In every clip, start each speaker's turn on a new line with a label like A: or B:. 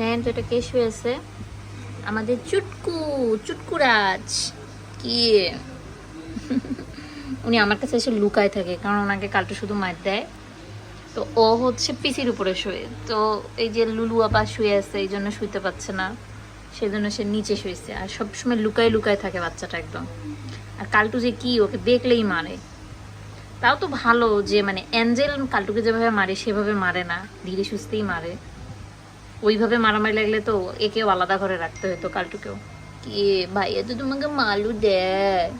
A: নেন, তো এটা কে শুয়েছে আমাদের চুটকু, চুটকুরাজ। কি? উনি আমার কাছে এসে লুকায় থাকে, কারণ ওনাকে কালটু শুধু মার দেয়। তো ও হচ্ছে পিসির উপরে শুয়ে। তো এই যে লুলু আপা শুয়ে আছে, এই জন্য শুইতে পারছে না। সেই জন্য সে নিচে শুয়েছে। আর সবসময় লুকায় লুকায় থাকে বাচ্চাটা একদম। আর কালটু যে কি, ওকে দেখলেই মারে। তাও তো ভালো যে মানে অ্যাঞ্জেল কালটুকে যেভাবে মারে, সেভাবে মারে না। ধীরে সুস্থেই মারে। ওইভাবে মারামারি লাগলে তো একেও আলাদা করে রাখতে হতো কালটুকেও। কি ভাইয়া তো তোমাকে মালু দেয়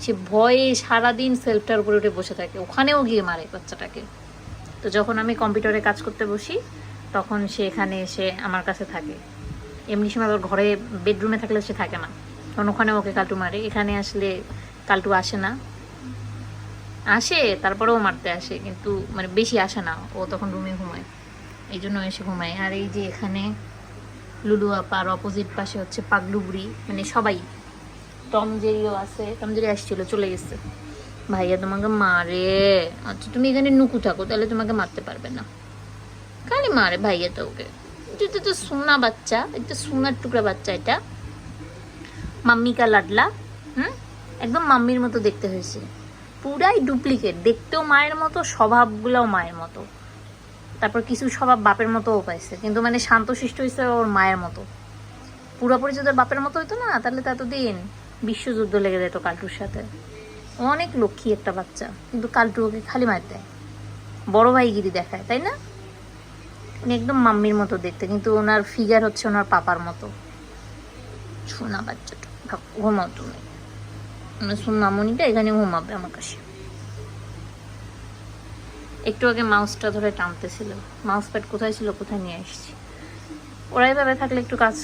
A: সে ভয়ে সারাদিন সেলফটার উপরে উঠে বসে থাকে, ওখানেও গিয়ে মারে বাচ্চাটাকে। তো যখন আমি কম্পিউটারে কাজ করতে বসি, তখন সে এখানে এসে আমার কাছে থাকে। এমনি সময় আবার ঘরে বেডরুমে থাকলে সে থাকে না। কারণ ওখানে ওকে কালটু মারে। এখানে আসলে কালটু আসে না। আসে, তারপরেও মারতে আসে, কিন্তু মানে বেশি আসে না। ও তখন রুমে ঘুমায়। এই জন্য এসে ঘুমায়। আর এই যে এখানে লুলু আপার অপোজিট পাশে হচ্ছে পাগলু বুড়ি মানে সবাই। টম জেরিও আছে। টম জেরি আসছিল, চলে গেছে। ভাইয়া, তোমাকে মারে। আচ্ছা তুমি এখানে নুকু থাকো, তাহলে তোমাকে মারতে পারবে না। খালি মারে ভাইয়া তো ওকে? এটা তো সোনা বাচ্চা, একটা সোনার টুকরা বাচ্চা এটা। মাম্মিকা লাডলা, হুম? একদম মাম্মির মতো দেখতে হয়েছে। পুরাই ডুপ্লিকেট দেখতেও মায়ের মতো, স্বভাবগুলোও মায়ের মতো। তারপর কিছু স্বভাব বাপের মতোও পাইছে। কিন্তু মানে শান্ত শান্তশিষ্ট হয়েছে ওর মায়ের মতো। পুরোপুরি যদি বাপের মতো হইতো না, তাহলে তো এতদিন বিশ্বযুদ্ধ লেগে যেত কালটুর সাথে। অনেক লক্ষ্মী একটা বাচ্চা, কিন্তু কালটু ওকে খালি মার দেয়। বড় ভাইগিরি দেখায়, তাই না? উনি একদম মাম্মির মতো দেখতে, কিন্তু ওনার ফিগার হচ্ছে ওনার পাপার মতো। শোনা বাচ্চাটা ঘুমাও তুমি সোনামণিটা এখানে ঘুমাবে আমার কাছে। একটু আগে মাউসটা ধরে টানতেছিল। মাউস প্যাড কোথায় ছিল, কোথায় নিয়ে এসেছি ওরা এভাবে থাকলে একটু কাজ,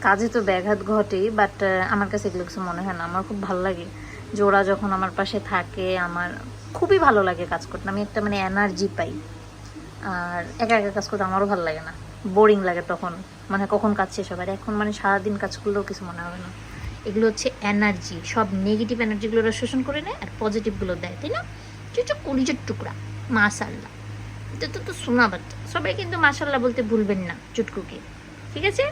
A: কাজে তো ব্যাঘাত ঘটেই বাট আমার কাছে এগুলো কিছু মনে হয় না। আমার খুব ভালো লাগে যে ওরা যখন আমার পাশে থাকে, আমার খুবই ভালো লাগে কাজ করতে। আমি একটা মানে এনার্জি পাই। আর একা একা কাজ করতে আমারও ভালো লাগে না। বোরিং লাগে তখন। মানে কখন কাজ শেষ হবে? আর এখন মানে সারাদিন কাজ করলেও কিছু মনে হবে না। এগুলো হচ্ছে এনার্জি সব নেগেটিভ এনার্জিগুলো ওরা শোষণ করে নেয় আর পজিটিভগুলো দেয়, তাই না? চুচু কলিজের টুকরা। মাশাল্লাহ এটা তো শোনা বাচ্চা সবাই কিন্তু মাশাল্লাহ বলতে ভুলবেন না চুটকুকে। ঠিক আছে?